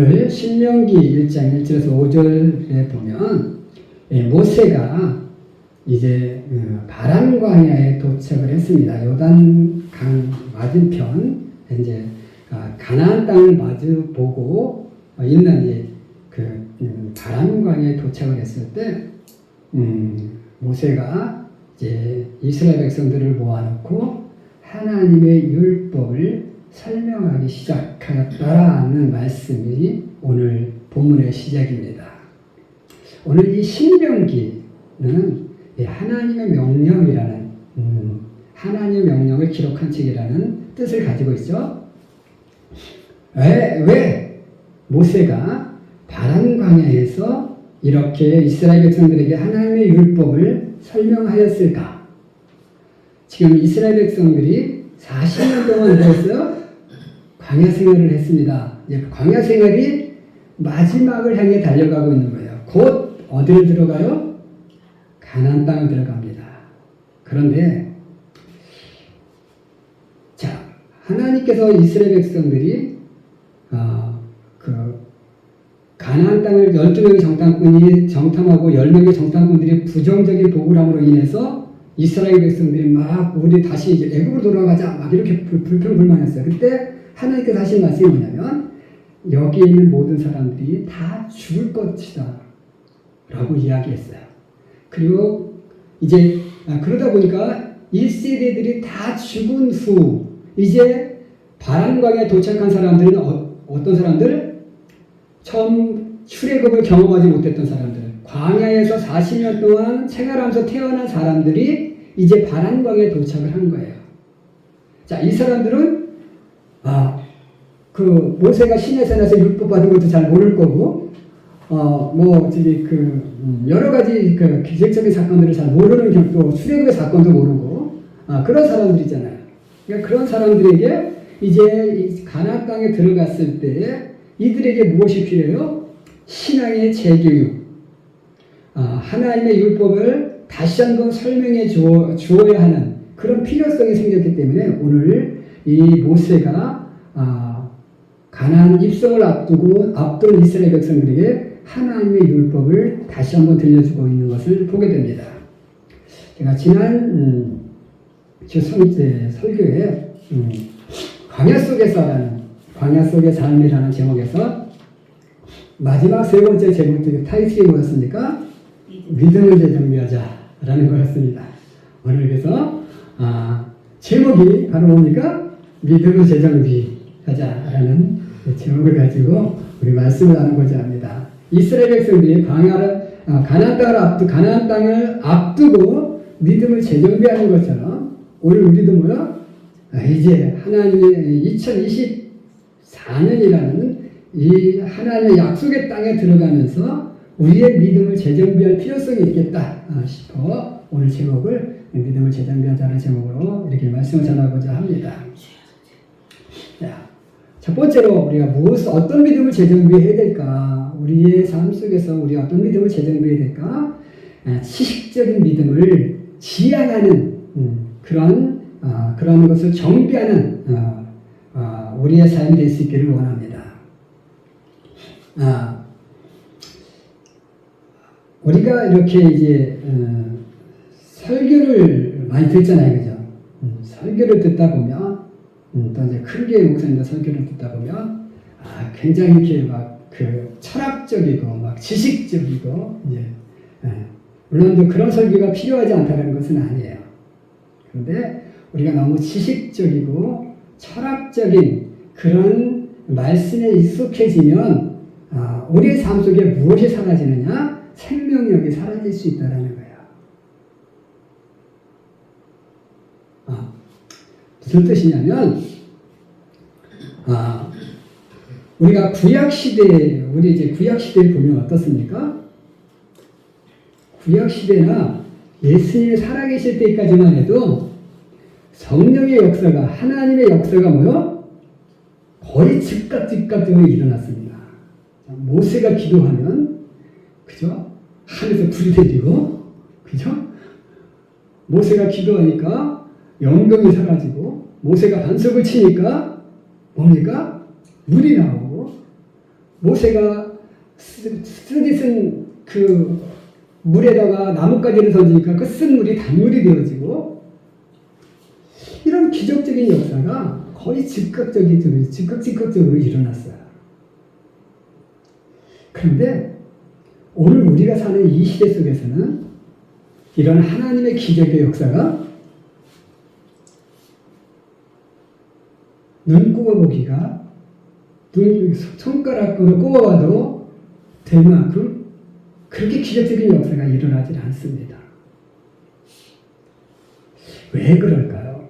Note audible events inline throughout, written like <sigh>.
오늘 신명기 1장 1절에서 5절에 보면 예, 모세가 이제 어, 바람 광야에 도착을 했습니다. 요단 강 맞은편 이제 아, 가나안 땅을 마주 보고 어, 있는 이그 음, 바람 광야에 도착을 했을 때 음, 모세가 이제 이스라엘 백성들을 모아놓고 하나님의 율법을 설명하기 시작하였다라는 말씀이 오늘 본문의 시작입니다. 오늘 이 신명기는 이 하나님의 명령이라는 음, 하나님의 명령을 기록한 책이라는 뜻을 가지고 있죠. 왜, 왜 모세가 바람 광야에서 이렇게 이스라엘 백성들에게 하나님의 율법을 설명하였을까? 지금 이스라엘 백성들이 40년 동안 뭐했어요? 광야 생활을 했습니다. 이제 광야 생활이 마지막을 향해 달려가고 있는 거예요. 곧 어디를 들어가요? 가나안 땅을 들어갑니다. 그런데 자 하나님께서 이스라엘 백성들이 어, 그 가나안 땅을 12명의 정탐꾼이 정탐하고 10명의 정탐꾼들이 부정적인 보고함으로 인해서 이스라엘 백성들이 막 우리 다시 애굽으로 돌아가자 막 이렇게 불- 불평불만했어요. 그때 하나님께서 하신 말씀이 뭐냐면 여기 있는 모든 사람들이 다 죽을 것이다 라고 이야기했어요. 그리고 이제 아, 그러다 보니까 1세대들이 다 죽은 후 이제 바람광에 도착한 사람들은 어, 어떤 사람들? 처음 출애굽을 경험하지 못했던 사람들, 광야에서 40년 동안 생활하면서 태어난 사람들이 이제 바람광에 도착을 한 거예요. 자, 이 사람들은 아, 그 모세가 시내에 나서 율법 받은 것도 잘 모를 거고, 어, 뭐 저기 그 음, 여러 가지 그 기적적인 사건들을 잘 모르는 경- 또 출애굽의 사건도 모르고, 아, 그런 사람들이잖아요. 그러니까 그런 사람들에게 이제 이 가나안 땅에 들어갔을 때 이들에게 무엇이 필요해요? 신앙의 재교육. 아, 하나님의 율법을 다시 한번 설명해 주어, 주어야 하는 그런 필요성이 생겼기 때문에 오늘 이 모세가 아, 가나안 입성을 앞두고 앞둔 이스라엘 백성들에게 하나님의 율법을 다시 한번 들려주고 있는 것을 보게 됩니다. 제가 지난 음, 저 설, 예, 설교에 음, 광야 속에서라는 광야 속의 삶이라는 제목에서 마지막 세 번째 제목 중에 타이틀이 뭐였습니까? 믿음을 재정비하자라는 거였습니다. 오늘 그래서 아, 제목이 바로 뭡니까? 믿음을 재정비 하자라는 제목을 가지고 우리 말씀을 나누고자 합니다. 이스라엘 백성들이 광야를 아, 가나안 땅을 앞두 가나안 땅을 앞두고 믿음을 재정비하는 것처럼 오늘 우리도 뭐야? 아, 이제 하나님의 2024년이라는 이 하나님의 약속의 땅에 들어가면서 우리의 믿음을 재정비할 필요성이 있겠다 아, 싶어 오늘 제목을 믿음을 재정비하자는 제목으로 이렇게 말씀을 전하고자 합니다. 자, 첫 번째로 우리가 무엇 어떤 믿음을 재정비해야 될까? 우리의 삶 속에서 우리 어떤 믿음을 재정비해야 될까? 아, 지식적인 믿음을 지향하는 음, 그런 아, 그런 것을 정비하는 아, 아, 우리의 삶이 될 수 있기를 원합니다. 아, 우리가 이렇게 이제 어, 설교를 많이 듣잖아요, 그죠? 음, 설교를 듣다 보면 음, 또 이제 큰 교회 목사님들 설교를 듣다 보면 아, 굉장히 이렇게 막 그 철학적이고 막 지식적이고 이제 예, 물론 또 그런 설교가 필요하지 않다는 것은 아니에요. 그런데 우리가 너무 지식적이고 철학적인 그런 말씀에 익숙해지면 아, 우리의 삶 속에 무엇이 사라지느냐? 생명력이 사라질 수 있다는 거예요. 아, 무슨 뜻이냐면, 아, 우리가 구약 시대, 우리 이제 구약 시대에 보면 어떻습니까? 구약 시대나 예수님이 살아계실 때까지만 해도 성령의 역사가, 하나님의 역사가 뭐요? 거의 즉각 즉각적으로 일어났습니다. 모세가 기도하면, 그죠? 하늘에서 불이 내리고, 그죠? 모세가 기도하니까 영경이 사라지고, 모세가 반석을 치니까 뭡니까? 물이 나오고, 모세가 쓰- 쓰디 쓴그 물에다가 나뭇가지를 던지니까 그 쓴 물이 단물이 되어지고 이런 기적적인 역사가 거의 즉각적인 즉각 즉각적으로 일어났어요. 그런데 오늘 우리가 사는 이 시대 속에서는 이런 하나님의 기적의 역사가 눈 꼽아보기가 눈 손가락으로 꼽아봐도 될 만큼 그렇게 기적적인 역사가 일어나질 않습니다. 왜 그럴까요?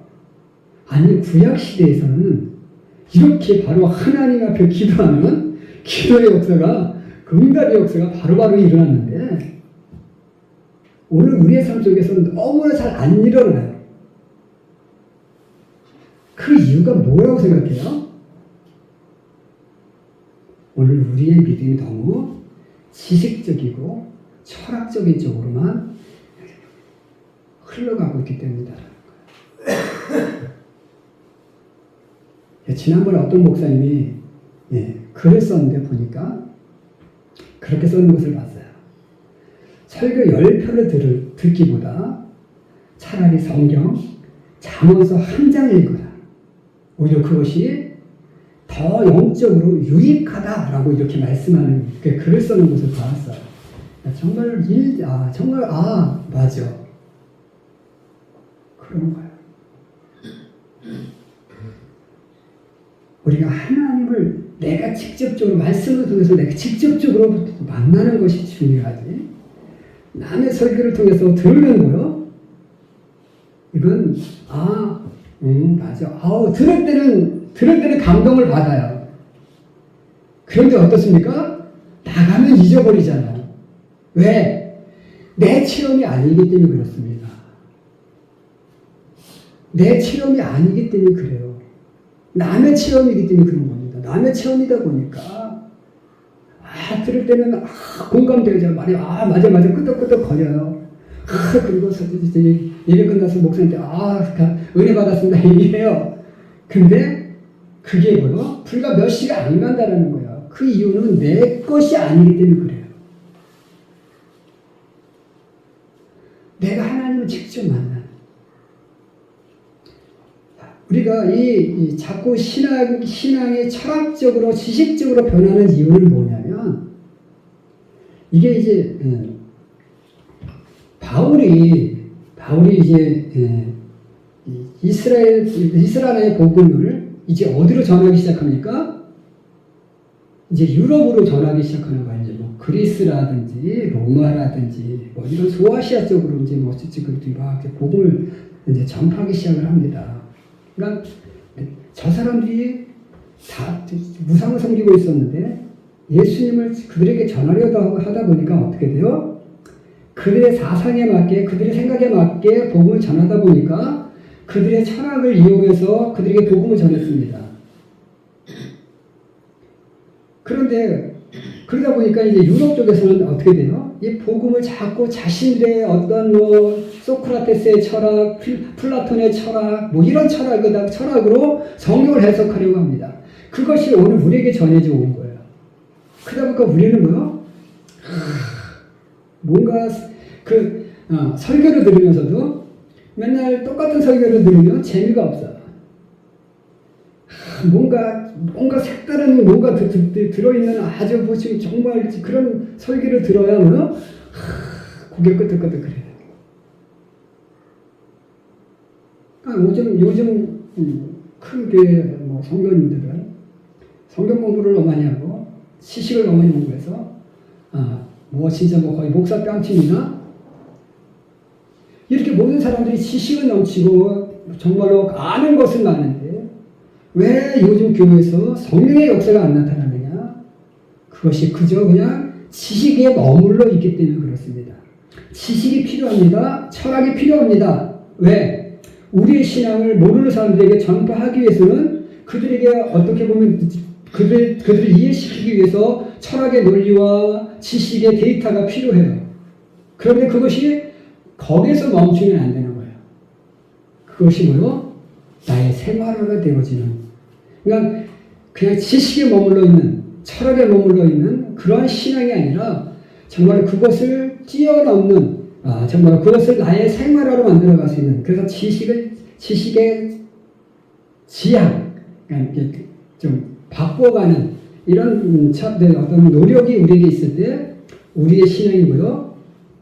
아니 구약 시대에서는 이렇게 바로 하나님 앞에 기도하는 기도의 역사가 응답의 역사가 바로바로 일어났는데 오늘 우리의 삶 속에서는 너무나 잘 안 일어나요. 그 이유가 뭐라고 생각해요? 오늘 우리의 믿음이 너무 지식적이고 철학적인 쪽으로만 흘러가고 있기 때문이다. 예, <laughs> 지난번에 어떤 목사님이 예, 글을 썼는데 보니까 그렇게 써는 것을 봤어요. 설교 10편을 들, 듣기보다 차라리 성경, 잠언서 한 장 읽어라. 오히려 그것이 더 영적으로 유익하다라고 이렇게 말씀하는 그 글을 쓰는 것을 봤어요. 정말 일, 아, 정말, 아, 맞아. 그런 거야. 우리가 하나님을 내가 직접적으로 말씀을 통해서 내가 직접적으로 만나는 것이 중요하지. 남의 설교를 통해서 들으는 거요. 이건 아, 음 맞아. 아우 들을 때는 들을 때는 감동을 받아요. 그런데 어떻습니까? 나가면 잊어버리잖아요. 왜? 내 체험이 아니기 때문에 그렇습니다. 내 체험이 아니기 때문에 그래요. 남의 체험이기 때문에 그런 겁니다. 남의 체험이다 보니까 아 들을 때는 아 공감되죠. 말이 아 맞아 맞아 끄덕끄덕 거려요. 아 그리고 이제 예배 끝나서 목사님한테 아 은혜 받았습니다 얘기해요. <laughs> 근데 그게 뭐요? 불과 몇 시가 안 간다라는 거예요. 그 이유는 내 것이 아니기 때문에 그래요. 내가 하나님을 직접 만나. 우리가 이, 이 자꾸 신앙, 신앙이 철학적으로, 지식적으로 변하는 이유는 뭐냐면, 이게 이제, 예, 바울이, 바울이 이제, 예, 이 이스라엘, 이스라엘의 복음을 이제 어디로 전하기 시작합니까? 이제 유럽으로 전하기 시작하는 거예요. 이제 뭐 그리스라든지 로마라든지 뭐 이런 소아시아 쪽으로 이제 뭐 지금 막 복음을 이제 전파하기 시작을 합니다. 그러니까 저 사람들이 다 무상을 섬기고 있었는데 예수님을 그들에게 전하려고 하다 보니까 어떻게 돼요? 그들의 사상에 맞게 그들의 생각에 맞게 복음을 전하다 보니까 그들의 철학을 이용해서 그들에게 복음을 전했습니다. 그런데 그러다 보니까 이제 유럽 쪽에서는 어떻게 돼요? 이 복음을 자꾸 자신들의 어떤 뭐 소크라테스의 철학, 필- 플라톤의 철학, 뭐 이런 철학에다 철학으로 성경을 해석하려고 합니다. 그것이 오늘 우리에게 전해져 온 거예요. 그러다 보니까 우리는 뭐요? 하, 뭔가 그 어, 설교를 들으면서도 맨날 똑같은 설교를 들으면 재미가 없어요. 하, 뭔가 뭔가 색다른 뭔가 들, 들, 들어있는 아주 뭐 지금 정말 그런 설교를 들어야 뭐요? 하, 고개 끄덕끄덕 그래요. 아, 요즘 요즘 음, 큰 교회 뭐 성도님들은 성경 공부를 너무 많이 하고 시식을 너무 많이 공부해서 아, 뭐 진짜 뭐 거의 목사 뺨치이나 이렇게 모든 사람들이 지식을 넘치고 정말로 아는 것은 많은데 왜 요즘 교회에서 성령의 역사가 안 나타나느냐? 그것이 그저 그냥 지식에 머물러 있기 때문에 그렇습니다. 지식이 필요합니다. 철학이 필요합니다. 왜? 우리의 신앙을 모르는 사람들에게 전파하기 위해서는 그들에게 어떻게 보면 그들, 그들을 이해시키기 위해서 철학의 논리와 지식의 데이터가 필요해요. 그런데 그것이 거기서 멈추면 안 되는 거예요. 그것이 뭐요? 나의 생활화가 되어지는. 그러니까 그냥 지식에 머물러 있는 철학에 머물러 있는 그런 신앙이 아니라 정말 그것을 뛰어넘는 아, 정말 그것을 나의 생활화로 만들어갈 수 있는 그래서 지식을 지식의 지향 그러니까 이렇게 좀 바꿔가는 이런 어떤 노력이 우리에게 있을 때 우리의 신앙이 뭐요?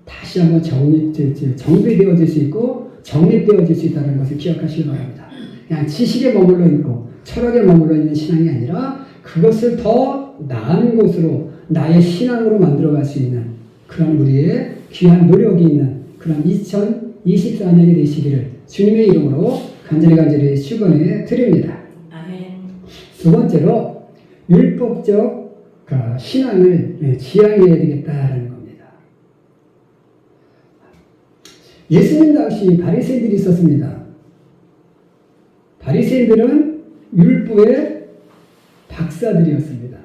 다시 한번 정리, 정비되어질 수 있고 정립되어질 수 있다는 것을 기억하시기 바랍니다. 그냥 지식에 머물러 있고 철학에 머물러 있는 신앙이 아니라 그것을 더 나은 곳으로 나의 신앙으로 만들어갈 수 있는 그런 우리의 귀한 노력이 있는 그런 2024년이 되시기를 주님의 이름으로 간절히 간절히 축원해 드립니다. 두 번째로 율법적 그 신앙을 예, 지향해야 되겠다라는 겁니다. 예수님 당시 바리새인들이 있었습니다. 바리새인들은 율법의 박사들이었습니다.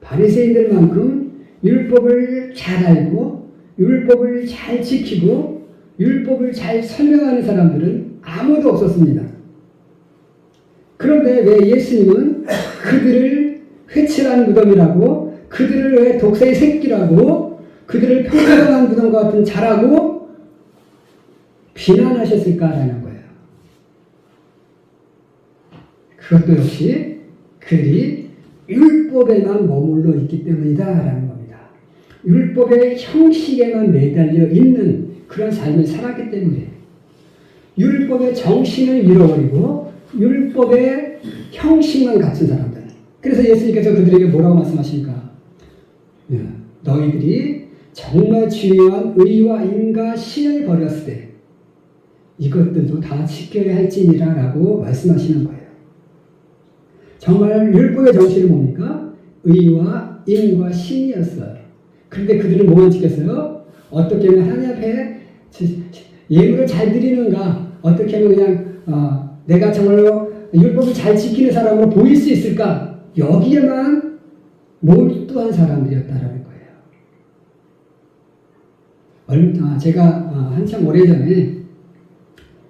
바리새인들만큼 율법을 잘 알고 율법을 잘 지키고 율법을 잘 설명하는 사람들은 아무도 없었습니다. 그런데 왜 예수님은 그들을 회칠한 무덤이라고 그들을 왜 독사의 새끼라고 그들을 평범한 무덤과 같은 자라고 비난하셨을까라는 거예요. 그것도 역시 그들이 율법에만 머물러 있기 때문이다라는 겁니다. 율법의 형식에만 매달려 있는 그런 삶을 살았기 때문에 율법의 정신을 잃어버리고 율법의 형식만 갖춘 사람들. 그래서 예수님께서 그들에게 뭐라고 말씀하십니까? 예, 너희들이 정말 중요한 의와 인과 신을 버렸을 때 이것들도 다 지켜야 할지니라 라고 말씀하시는 거예요. 정말 율법의 정신은 뭡니까? 의와 인과 신이었어요. 그런데 그들은 뭐만 지켰어요? 어떻게 하면 하나님 앞에 지- 예물을 잘 드리는가? 어떻게 하면 그냥 어, 내가 정말로 율법을 잘 지키는 사람으로 보일 수 있을까? 여기에만 몰두한 사람들이었다라는 거예요. 얼마, 아, 제가 아, 한참 오래전에 아,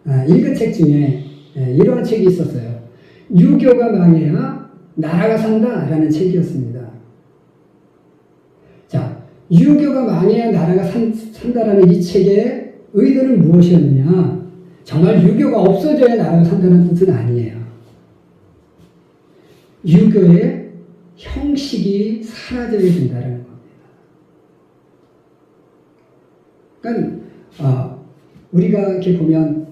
읽은 책 중에 예, 이러한 책이 있었어요. 유교가 망해야 나라가 산다라는 책이었습니다. 자, 유교가 망해야 나라가 산, 산다라는 이 책의 의도는 무엇이었느냐? 정말 유교가 없어져야 나라가 산다는 뜻은 아니에요. 유교의 형식이 사라져야 된다는 겁니다. 그러니까 아, 우리가 이렇게 보면 음,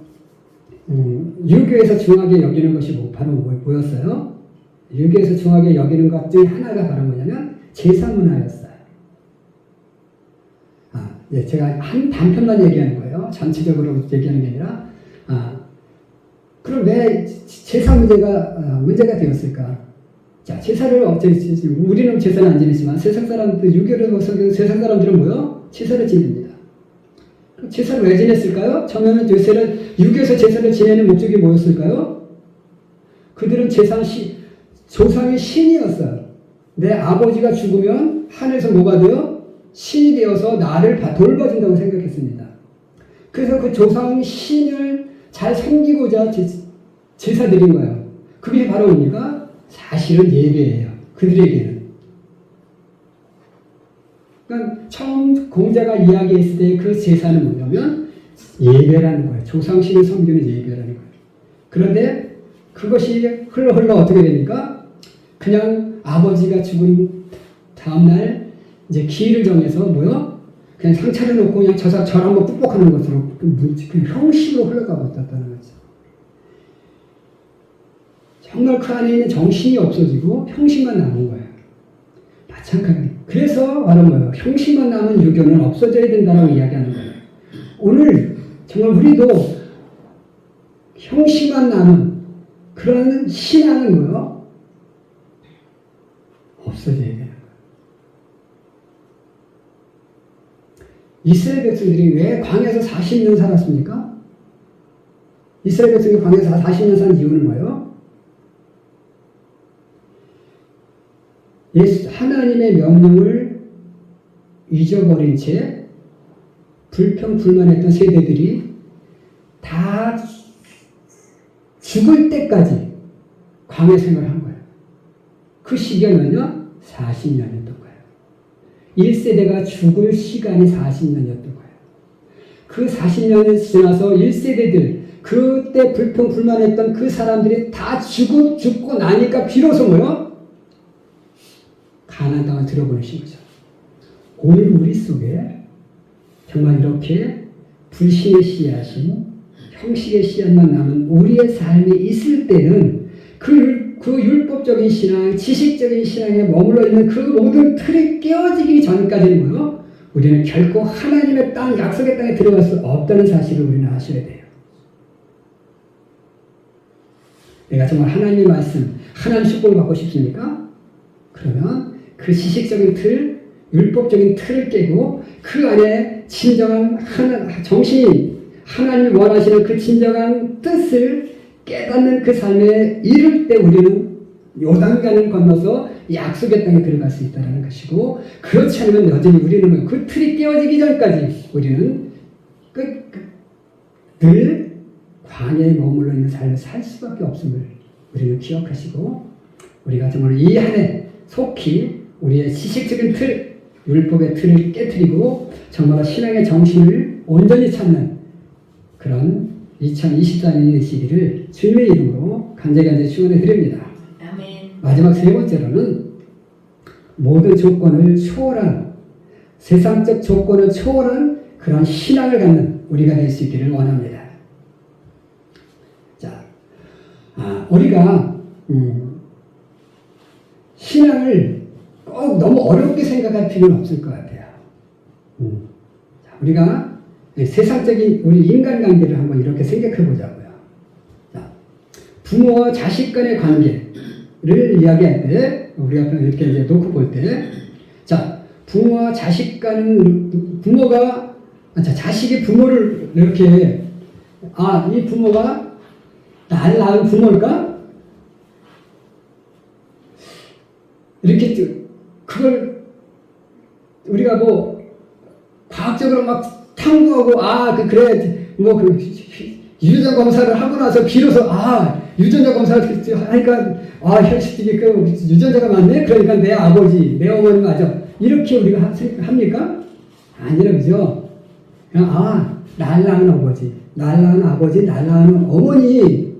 유교에서 중하게 여기는 것이 뭐, 바로 뭐, 뭐였어요? 유교에서 중하게 여기는 것 중에 하나가 바로 뭐냐면 제사 문화였어요. 아, 예, 제가 한 단편만 얘기하는 거예요. 전체적으로 얘기하는 게 아니라, 아, 그럼 왜 제사 문제가 아, 문제가 되었을까? 자, 제사를 어째 우리는 제사는 안 지내지만 세상 사람들 유교를 속여 세상 사람들은 뭐요? 제사를 지냅니다. 제사를 왜 지냈을까요? 처음에는 제사를 유교에서 제사를 지내는 목적이 뭐였을까요? 그들은 제상 시 조상의 신이었어요. 내 아버지가 죽으면 하늘에서 뭐가 돼요? 신이 되어서 나를 바- 돌봐준다고 생각했습니다. 그래서 그 조상 신을 잘 섬기고자 제, 제사 드린 거예요. 그게 바로 뭡니까? 사실은 예배예요. 그들에게는. 그러니까 처음 공자가 이야기했을 때 그 제사는 뭐냐면 예배라는 거예요. 조상신을 섬기는 예배라는 거예요. 그런데 그것이 흘러 흘러 어떻게 됩니까? 그냥 아버지가 죽은 다음날 이제 기일을 정해서 뭐요? 그냥 상차려 놓고 그냥 저사 절 한번 뻑뻑하는 것으로 그 문- 그냥 형식으로 흘러가 버렸다는 거죠. 정말 그 안에 있는 정신이 없어지고 형식만 남은 거예요. 마찬가지. 그래서 바로 뭐예요? 형식만 남은 유교는 없어져야 된다고 이야기하는 거예요. 오늘 정말 우리도 형식만 남은 그런 신앙은 뭐예요? 없어져야 거예요. 이스라엘 백성들이 왜 광야에서 40년 살았습니까? 이스라엘 백성이 광야에서 40년 산 이유는 뭐예요? 예수, 하나님의 명령을 잊어버린 채 불평불만했던 세대들이 다 죽을 때까지 광야 생활을 한 거예요. 그 시기가 뭐냐? 40년이었던 거예요. 1세대가 죽을 시간이 40년이었던 거예요. 그 40년이 지나서 1세대들, 그때 불평, 불만했던 그 사람들이 다 죽고, 죽고 나니까 비로소 뭐요? 가난 땅을 들어보내신 거죠. 오늘 우리 속에 정말 이렇게 불신의 씨앗이 형식의 씨앗만 남은 우리의 삶이 있을 때는 그, 율, 그 율법적인 신앙, 지식적인 신앙에 머물러 있는 그 모든 틀이 깨어지기 전까지는 뭐요? 우리는 결코 하나님의 땅, 약속의 땅에 들어갈 수 없다는 사실을 우리는 아셔야 돼요. 내가 정말 하나님의 말씀, 하나님 축복을 받고 싶습니까? 그러면 그 지식적인 틀, 율법적인 틀을 깨고 그 안에 진정한 하나, 정신이 하나님이 원하시는 그 진정한 뜻을 깨닫는 그 삶에 이를 때 우리는 요단강을 건너서 약속의 땅에 들어갈 수 있다는 것이고 그렇지 않으면 여전히 우리는 그 틀이 깨어지기 전까지 우리는 끝, 끝, 늘 광야에 머물러 있는 삶을 살 수밖에 없음을 우리는 기억하시고 우리가 정말 이한해 속히 우리의 지식적인 틀, 율법의 틀을 깨뜨리고 정말 신앙의 정신을 온전히 찾는 그런 2024년이 되시기를 주님의 이름으로 간절간절 축원해 드립니다. 아멘. 마지막 세 번째로는 모든 조건을 초월한 세상적 조건을 초월한 그런 신앙을 갖는 우리가 될 수 있기를 원합니다. 자, 아, 우리가 음, 신앙을 꼭 너무 어렵게 생각할 필요는 없을 것 같아요. 음, 자, 우리가 세상적인 우리 인간관계를 한번 이렇게 생각해 보자고요. 자, 부모와 자식 간의 관계를 이야기할 때 우리가 이렇게 이제 놓고 볼 때, 자 부모와 자식 간 부모가 아, 자 자식이 부모를 이렇게 아 이 부모가 날 낳은 부모일까? 이렇게 또 그걸 우리가 뭐 과학적으로 막 탐구하고 아 그 그래 뭐그 유전자 검사를 하고 나서 비로소 아 유전자 검사를 하니까 아 현실적이 그 유전자가 맞네? 그러니까 내 아버지 내 어머니 맞아. 이렇게 우리가 하- 합니까? 아니라 그죠? 그냥 아날 낳은 아버지 날 낳은 아버지 날 낳은 어머니.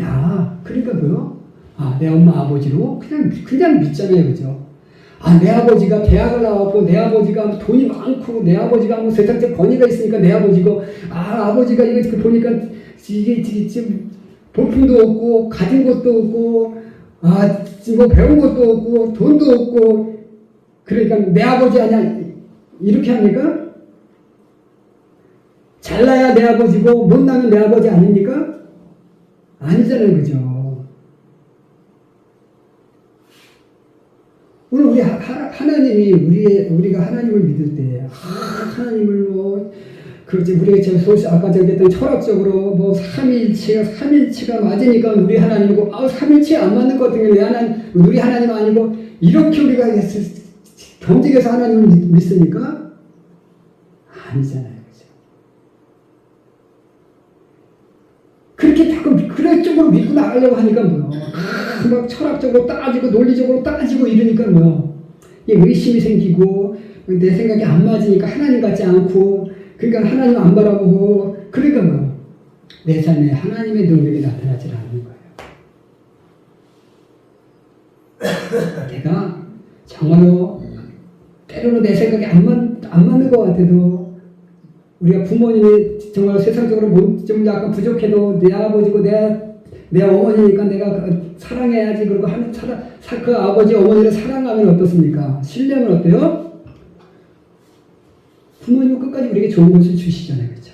야 그러니까 뭐요? 아내 엄마 아버지로 그냥 그냥 믿잖아요 그죠 아, 내 아버지가 대학을 나왔고, 내 아버지가 돈이 많고, 내 아버지가 뭐 세상적 권위가 있으니까 내 아버지고, 아, 아버지가 이거 그 보니까 이게 지- 지금 볼품도 없고, 가진 것도 없고, 아, 지금 뭐 배운 것도 없고, 돈도 없고, 그러니까 내 아버지 아니야. 이렇게 합니까? 잘나야 내 아버지고, 못나면 내 아버지 아닙니까? 아니잖아요, 그죠? 오늘 우리 하, 하- 하나님이 우리의 우리가 하나님을 믿을 때 아, 하나님을 뭐 그렇지 우리가 지금 소시 아까 저기 했던 철학적으로 뭐 삼위일체가 삼일체가 맞으니까 우리 하나님이고 아 삼일체 안 맞는 것 같은 게 하나님 우리 하나님 아니고 이렇게 우리가 경직해서 하나님을 믿, 믿습니까? 아니잖아요, 그죠? 그렇게 자꾸 쪽으로 믿고 나가려고 하니까? 아, 막 철학적으로 따지고 논리적으로 따지고 이러니까? 이 의심이 생기고 내 생각이 안 맞으니까 하나님 같지 않고 그러니까 하나님 안 바라보고 그러니까 뭐요? 내 삶에 하나님의 능력이 나타나지 않는 거예요. <laughs> 내가 정말로 때로는 내 생각이 안, 맞, 안 맞는 것 같아도 우리가 부모님이 정말 세상적으로 뭐좀 약간 부족해도 내 아버지고 내, 내 어머니니까 내가 그 사랑해야지 그리고 하는 사- 그 아버지 어머니를 사랑하면 어떻습니까? 신뢰하면 어때요? 부모님은 끝까지 우리에게 좋은 것을 주시잖아요. 그렇죠?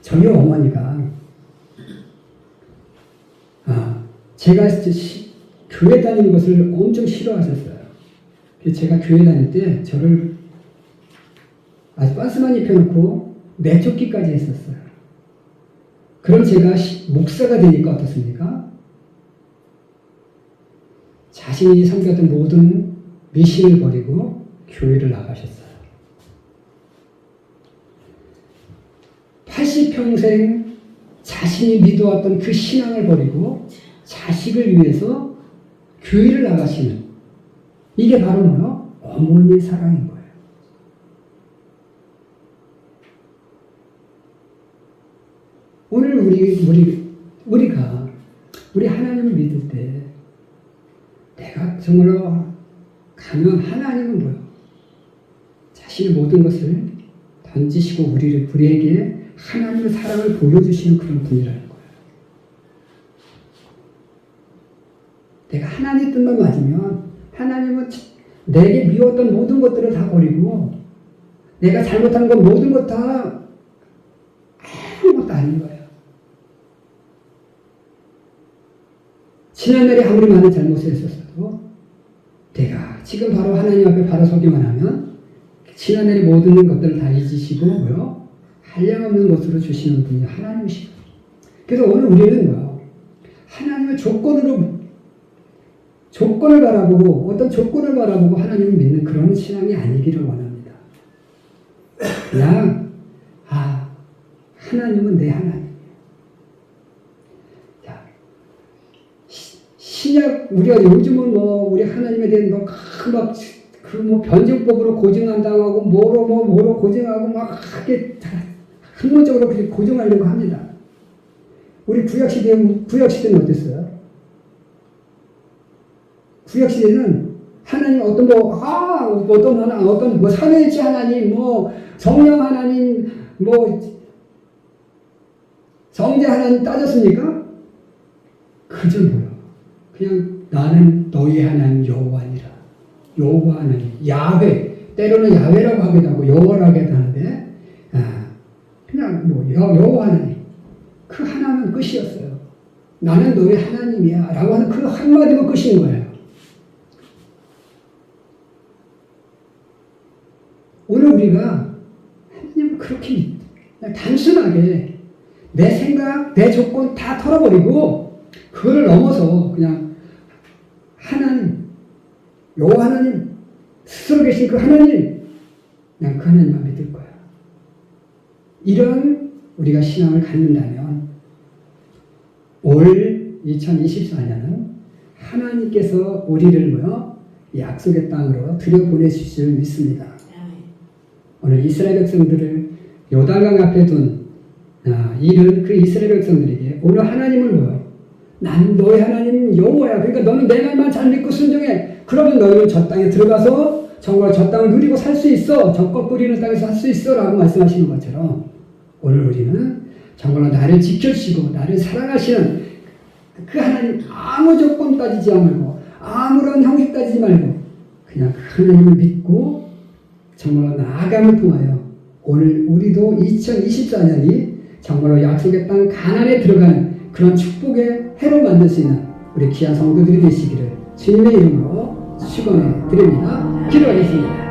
저희 어머니가 아, 제가 시- 교회 다니는 것을 엄청 싫어하셨어요. 제가 교회 다닐 때 저를 아주 빤스만 입혀놓고 내쫓기까지 했었어요. 그럼 제가 시- 목사가 되니까 어떻습니까? 자신이 섬겼던 모든 미신을 버리고 교회를 나가셨어요. 80평생 자신이 믿어왔던 그 신앙을 버리고 자식을 위해서 교회를 나가시는 이게 바로 뭐요? 어머니의 사랑인 거예요. 오늘 우리 우리 우리가 우리 하나님을 믿을 때 내가 정말로 가면 하나님은 뭐요? 자신의 모든 것을 던지시고 우리를 우리에게 하나님의 사랑을 보여주시는 그런 분이라는 거예요. 내가 하나님 뜻만 맞으면 하나님은 내게 미웠던 모든 것들을 다 버리고 내가 잘못한 건 모든 것 다 아무것도 아닌 거예요. 지난날에 아무리 많은 잘못을 했었어도 내가 지금 바로 하나님 앞에 바로 서기만 하면 지난날의 모든 것들을 다 잊으시고 뭐요? 한량없는 것으로 주시는 분이 하나님이시고 그래서 오늘 우리는 뭐요? 하나님의 조건으로 조건을 바라보고 어떤 조건을 바라보고 하나님을 믿는 그런 신앙이 아니기를 원합니다. 그냥 아 하나님은 내 하나님. 자 시- 신약 우리가 요즘은 뭐 우리 하나님에 대한 뭐막 그뭐 변증법으로 고증한다고 뭐로 뭐 뭐로 고증하고 막 하게 다 학문적으로 그렇게 고증하려고 합니다. 우리 구약 시대 구약 시대는 어땠어요? 구약 시대는 하나님 어떤 뭐아 어떤 하나 어떤 뭐 삼위일체 하나님 뭐 성령 하나님 뭐 성자 하나님 따졌습니까? 그저 뭐야? 그냥 나는 너희 하나님 여호와니라. 여호와 하나님 야훼 때로는 야훼라고 하기도 하고 여호와라고 하기도 하는데 아, 그냥 뭐 여, 여호와 하나님 그 하나는 끝이었어요. 나는 너희 하나님이야 라고 하는 그 한마디면 끝인 거예요. 오늘 우리가 하나님을 그렇게 단순하게 내 생각, 내 조건 다 털어버리고 그거를 넘어서 그냥 하나님, 요 하나님 스스로 계신 그 하나님 그냥 그 하나님만 믿을 거야. 이런 우리가 신앙을 갖는다면 올 2024년은 하나님께서 우리를 뭐요? 약속의 땅으로 들여보내실 줄 믿습니다. 오늘 이스라엘 백성들을 요단강 앞에 둔 아, 이른 그 이스라엘 백성들에게 오늘 하나님을 뭐요? 난 너의 하나님 여호와야. 그러니까 너는 내 말만 잘 믿고 순종해. 그러면 너희는 저 땅에 들어가서 정말 저 땅을 누리고 살 수 있어. 적과 뿌리는 땅에서 살 수 있어라고 말씀하시는 것처럼 오늘 우리는 정말로 나를 지켜주시고 나를 사랑하시는 그 하나님 아무 조건 따지지 말고 아무런 형식 따지지 말고 그냥 그 하나님을 믿고 정말로 나아감을 통하여 오늘 우리도 2024년이 정말로 약속의 땅 가난에 들어가는 그런 축복의 해로 만들 수 있는 우리 귀한 성도들이 되시기를 주님의 이름으로 축원해 드립니다. 기도하겠습니다.